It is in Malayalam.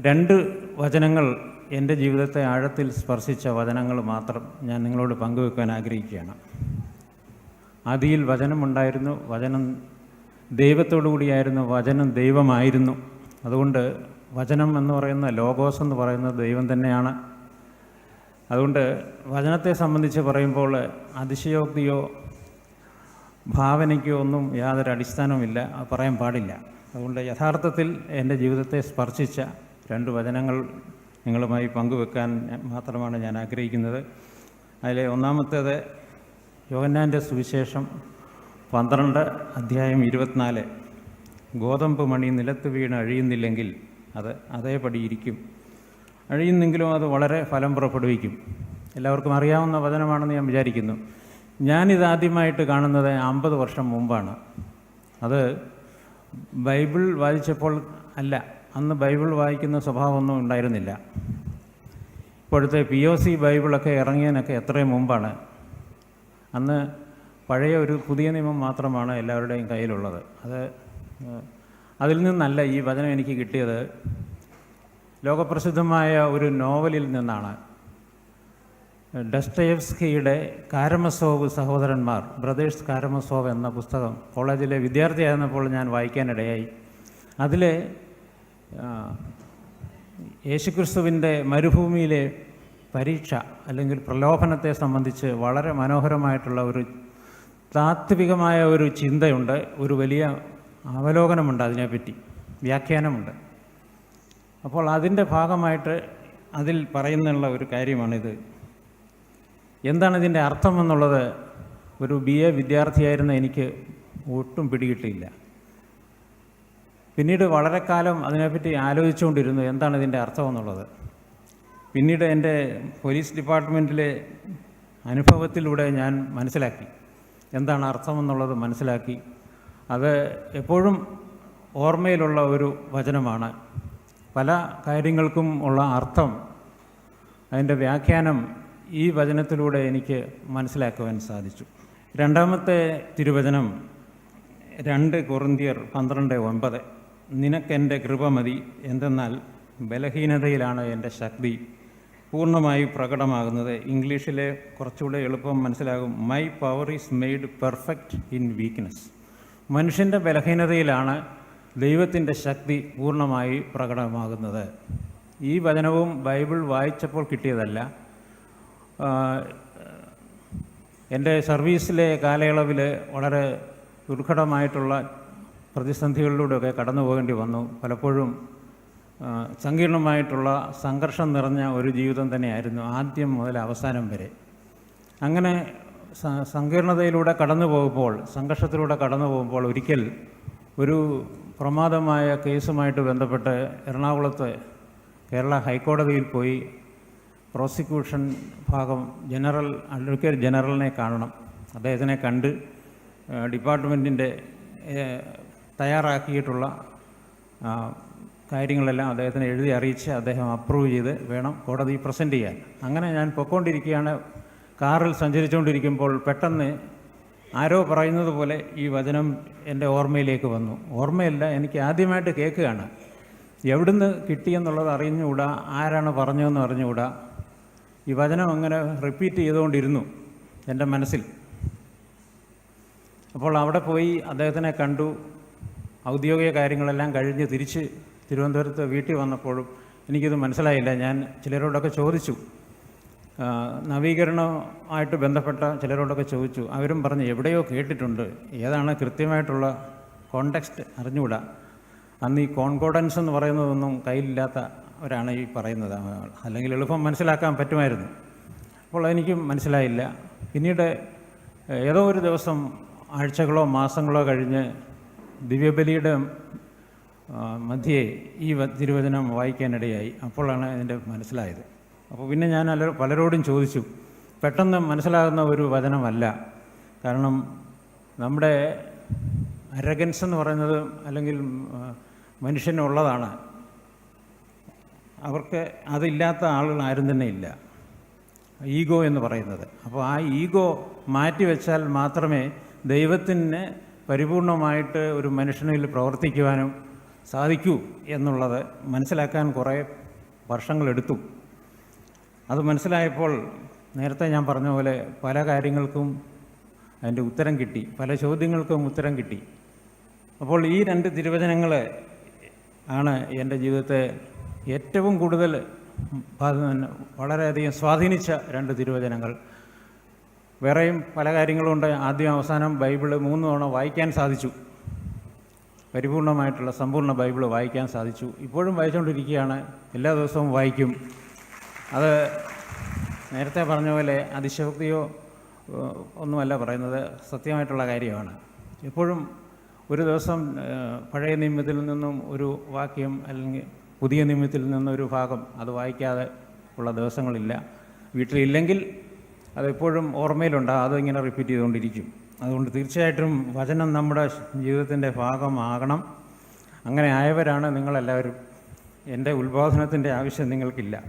രണ്ട് വചനങ്ങൾ എന്റെ ജീവിതത്തെ ആഴത്തിൽ സ്പർശിച്ച വചനങ്ങൾ മാത്രം ഞാൻ നിങ്ങളോട് പങ്കുവെക്കാൻ ആഗ്രഹിക്കുകയാണ്. ആദിയിൽ വചനമുണ്ടായിരുന്നു വചനം ദൈവത്തോടു കൂടിയായിരുന്നു വചനം ദൈവമായിരുന്നു. അതുകൊണ്ട് വചനം എന്ന് പറയുന്ന ലോഗോസ് എന്ന് പറയുന്നത് ദൈവം തന്നെയാണ്. അതുകൊണ്ട് വചനത്തെ സംബന്ധിച്ച് പറയുമ്പോൾ അതിശയോക്തിയോ ഭാവനയ്ക്കോ ഒന്നും യാതൊരു അടിസ്ഥാനവുമില്ല. പറയാൻ പാടില്ല. അതുകൊണ്ട് യഥാർത്ഥത്തിൽ എന്റെ ജീവിതത്തെ സ്പർശിച്ച രണ്ട് വചനങ്ങൾ നിങ്ങളുമായി പങ്കുവെക്കാൻ മാത്രമാണ് ഞാൻ ആഗ്രഹിക്കുന്നത്. അതിലെ ഒന്നാമത്തേത് യോഹന്നാന്റെ സുവിശേഷം പന്ത്രണ്ട് അധ്യായം ഇരുപത്തിനാല്. ഗോതമ്പ് മണി നിലത്ത് വീണ് അഴിയുന്നില്ലെങ്കിൽ അത് അതേപടി ഇരിക്കും. അഴിയുന്നെങ്കിലും അത് വളരെ ഫലം പുറപ്പെടുവിക്കും. എല്ലാവർക്കും അറിയാവുന്ന വചനമാണെന്ന് ഞാൻ വിചാരിക്കുന്നു. ഞാനിതാദ്യമായിട്ട് കാണുന്നത് അമ്പത് വർഷം മുമ്പാണ്. അത് ബൈബിൾ വായിച്ചപ്പോൾ അല്ല അന്ന് ബൈബിൾ വായിക്കുന്ന സ്വഭാവമൊന്നും ഉണ്ടായിരുന്നില്ല. ഇപ്പോഴത്തെ പി ഒ സി ബൈബിളൊക്കെ ഇറങ്ങിയതിനൊക്കെ എത്രയും മുമ്പാണ്. അന്ന് പഴയ ഒരു പുതിയ നിയമം മാത്രമാണ് എല്ലാവരുടെയും കയ്യിലുള്ളത്. അത് അതിൽ നിന്നല്ല ഈ വചനം എനിക്ക് കിട്ടിയത്. ലോകപ്രസിദ്ധമായ ഒരു നോവലിൽ നിന്നാണ്. ഡസ്റ്റയവ്സ്കിയുടെ കാരമസോവ് സഹോദരന്മാർ ബ്രദേഴ്സ് കാരമസോവ് എന്ന പുസ്തകം കോളേജിലെ വിദ്യാർത്ഥിയായിരുന്നപ്പോൾ ഞാൻ വായിക്കാനിടയായി. അതിലെ യേശുക്രിസ്തുവിന്റെ മരുഭൂമിയിലെ പരീക്ഷ അല്ലെങ്കിൽ പ്രലോഭനത്തെ സംബന്ധിച്ച് വളരെ മനോഹരമായിട്ടുള്ള ഒരു താത്വികമായ ഒരു ചിന്തയുണ്ട് ഒരു വലിയ അവലോകനമുണ്ട് അതിനെപ്പറ്റി വ്യാഖ്യാനമുണ്ട്. അപ്പോൾ അതിന്റെ ഭാഗമായിട്ട് അതിൽ പറയുന്നുള്ള ഒരു കാര്യമാണിത്. എന്താണ് ഇതിന്റെ അർത്ഥം എന്നുള്ളത് ഒരു ബി എ വിദ്യാർത്ഥിയായിരുന്ന എനിക്ക് ഒട്ടും പിടികിട്ടിയില്ല. പിന്നീട് വളരെ കാലം അതിനെപ്പറ്റി ആലോചിച്ചുകൊണ്ടിരുന്നു എന്താണ് ഇതിന്റെ അർത്ഥം എന്നുള്ളത്. പിന്നീട് എന്റെ പോലീസ് ഡിപ്പാർട്ട്മെന്റിലെ അനുഭവത്തിലൂടെ ഞാൻ മനസ്സിലാക്കി. എന്താണ് അർത്ഥമെന്നുള്ളത് മനസ്സിലാക്കി. അത് എപ്പോഴും ഓർമ്മയിലുള്ള ഒരു വചനമാണ്. പല കാര്യങ്ങൾക്കും ഉള്ള അർത്ഥം അതിന്റെ വ്യാഖ്യാനം ഈ വചനത്തിലൂടെ എനിക്ക് മനസ്സിലാക്കുവാൻ സാധിച്ചു. രണ്ടാമത്തെ തിരുവചനം രണ്ട് കൊറിന്തിയർ പന്ത്രണ്ട് ഒൻപത്. നിനക്കെന്റെ കൃപ മതി. എന്തെന്നാൽ ബലഹീനതയിലാണ് എന്റെ ശക്തി. പൂർണമായി പ്രകടമാകുന്നത്. ഇംഗ്ലീഷിലെ കുറച്ചുകൂടെ എളുപ്പം മനസ്സിലാകും. My power is made perfect in weakness മനുഷ്യന്റെ ബലഹീനതയിലാണ് ദൈവത്തിന്റെ ശക്തി പൂർണമായി പ്രകടമാകുന്നത്. ഈ വചനവും ബൈബിൾ വായിച്ചപ്പോൾ കിട്ടിയതല്ല. എന്റെ സർവീസിലെ കാലയളവിൽ വളരെ ദുർഘടമായിട്ടുള്ള പ്രതിസന്ധികളിലൂടെയൊക്കെ കടന്നു പോകേണ്ടി വന്നു. പലപ്പോഴും സങ്കീർണമായിട്ടുള്ള സംഘർഷം നിറഞ്ഞ ഒരു ജീവിതം തന്നെയായിരുന്നു ആദ്യം മുതൽ അവസാനം വരെ. അങ്ങനെ സങ്കീർണതയിലൂടെ കടന്നു പോകുമ്പോൾ സംഘർഷത്തിലൂടെ കടന്നു പോകുമ്പോൾ ഒരിക്കൽ ഒരു പ്രമാദമായ കേസുമായിട്ട് ബന്ധപ്പെട്ട് എറണാകുളത്ത് കേരള ഹൈക്കോടതിയിൽ പോയി പ്രോസിക്യൂഷൻ ഭാഗം ജനറൽ അഡ്വക്കേറ്റ് ജനറലിനെ കാണണം. അദ്ദേഹത്തിനെ കണ്ട് ഡിപ്പാർട്ട്മെന്റിന്റെ തയ്യാറാക്കിയിട്ടുള്ള കാര്യങ്ങളെല്ലാം അദ്ദേഹത്തിന് എഴുതി അറിയിച്ച് അദ്ദേഹം അപ്രൂവ് ചെയ്ത് വേണം കോടതി പ്രസന്റ് ചെയ്യാൻ. അങ്ങനെ ഞാൻ പൊയ്ക്കൊണ്ടിരിക്കുകയാണ് കാറിൽ സഞ്ചരിച്ചുകൊണ്ടിരിക്കുമ്പോൾ പെട്ടെന്ന് ആരോ പറയുന്നത് പോലെ ഈ വചനം എന്റെ ഓർമ്മയിലേക്ക് വന്നു. ഓർമ്മയല്ല എനിക്ക് ആദ്യമായിട്ട് കേൾക്കുകയാണ്. എവിടുന്ന് കിട്ടിയെന്നുള്ളത് അറിഞ്ഞുകൂടാ ആരാണ് പറഞ്ഞതെന്ന് അറിഞ്ഞുകൂടാ. ഈ വചനം അങ്ങനെ റിപ്പീറ്റ് ചെയ്തുകൊണ്ടിരുന്നു എന്റെ മനസ്സിൽ. അപ്പോൾ അവിടെ പോയി അദ്ദേഹത്തിനെ കണ്ടു. ഔദ്യോഗിക കാര്യങ്ങളെല്ലാം കഴിഞ്ഞ് തിരിച്ച് തിരുവനന്തപുരത്ത് വീട്ടിൽ വന്നപ്പോഴും എനിക്കിത് മനസ്സിലായില്ല. ഞാൻ ചിലരോടൊക്കെ ചോദിച്ചു. നവീകരണമായിട്ട് ബന്ധപ്പെട്ട ചിലരോടൊക്കെ ചോദിച്ചു. അവരും പറഞ്ഞു എവിടെയോ കേട്ടിട്ടുണ്ട്. ഏതാണ് കൃത്യമായിട്ടുള്ള കോണ്ടെക്സ്റ്റ്? അറിഞ്ഞുകൂടാ. അന്ന് ഈ കോൺകോഡൻസ് എന്ന് പറയുന്നതൊന്നും കയ്യിലില്ലാത്തവരാണ് ഈ പറയുന്നത്. അല്ലെങ്കിൽ എളുപ്പം മനസ്സിലാക്കാൻ പറ്റുമായിരുന്നു. അപ്പോൾ എനിക്ക് മനസ്സിലായില്ല. പിന്നീട് ഏതോ ഒരു ദിവസം ആഴ്ചകളോ മാസങ്ങളോ കഴിഞ്ഞ് ദിവ്യബലിയുടെ മധ്യേ ഈ തിരുവചനം വായിക്കാനിടയായി. അപ്പോഴാണ് അതിന്റെ മനസ്സിലായത്. അപ്പോൾ പിന്നെ ഞാൻ പലരോടും ചോദിച്ചു പെട്ടെന്ന് മനസ്സിലാകുന്ന ഒരു വചനമല്ല. കാരണം നമ്മുടെ അരഗൻസ് എന്ന് പറയുന്നത് അല്ലെങ്കിൽ മനുഷ്യനുള്ളതാണ്. അവർക്ക് അതില്ലാത്ത ആളുകൾ ആരും തന്നെ ഇല്ല. ഈഗോ എന്ന് പറയുന്നത്. അപ്പോൾ ആ ഈഗോ മാറ്റിവെച്ചാൽ മാത്രമേ ദൈവത്തിന് പരിപൂർണമായിട്ട് ഒരു മനുഷ്യനിൽ പ്രവർത്തിക്കുവാനും സാധിക്കൂ എന്നുള്ളത് മനസ്സിലാക്കാൻ കുറേ വർഷങ്ങളെടുത്തു അത് മനസ്സിലായപ്പോൾ നേരത്തെ ഞാൻ പറഞ്ഞ പോലെ പല കാര്യങ്ങൾക്കും അതിന്റെ ഉത്തരം കിട്ടി പല ചോദ്യങ്ങൾക്കും ഉത്തരം കിട്ടി അപ്പോൾ ഈ രണ്ട് തിരുവചനങ്ങൾ ആണ് എന്റെ ജീവിതത്തെ ഏറ്റവും കൂടുതൽ വളരെയധികം സ്വാധീനിച്ച രണ്ട് തിരുവചനങ്ങൾ വേറെയും പല കാര്യങ്ങളുണ്ട്. ആദ്യം അവസാനം ബൈബിൾ മൂന്ന് തവണ വായിക്കാൻ സാധിച്ചു. പരിപൂർണമായിട്ടുള്ള സമ്പൂർണ ബൈബിൾ വായിക്കാൻ സാധിച്ചു. ഇപ്പോഴും വായിച്ചുകൊണ്ടിരിക്കുകയാണ്. എല്ലാ ദിവസവും വായിക്കും. അത് നേരത്തെ പറഞ്ഞ പോലെ അതിശയോക്തിയോ ഒന്നുമല്ല പറയുന്നത്. സത്യമായിട്ടുള്ള കാര്യമാണ്. എപ്പോഴും ഒരു ദിവസം പഴയ നിയമത്തിൽ നിന്നും ഒരു വാക്യം അല്ലെങ്കിൽ പുതിയ നിയമത്തിൽ നിന്നൊരു ഭാഗം അത് വായിക്കാതെ ഉള്ള ദിവസങ്ങളില്ല. വീട്ടിലില്ലെങ്കിൽ അതെപ്പോഴും ഓർമ്മയിലുണ്ടാകും അതിങ്ങനെ റിപ്പീറ്റ് ചെയ്തുകൊണ്ടിരിക്കും. അതുകൊണ്ട് തീർച്ചയായിട്ടും വചനം നമ്മുടെ ജീവിതത്തിന്റെ ഭാഗമാകണം. അങ്ങനെ ആയവരാണ് നിങ്ങളെല്ലാവരും. എന്റെ ഉത്ബോധനത്തിന്റെ ആവശ്യം നിങ്ങൾക്കില്ല.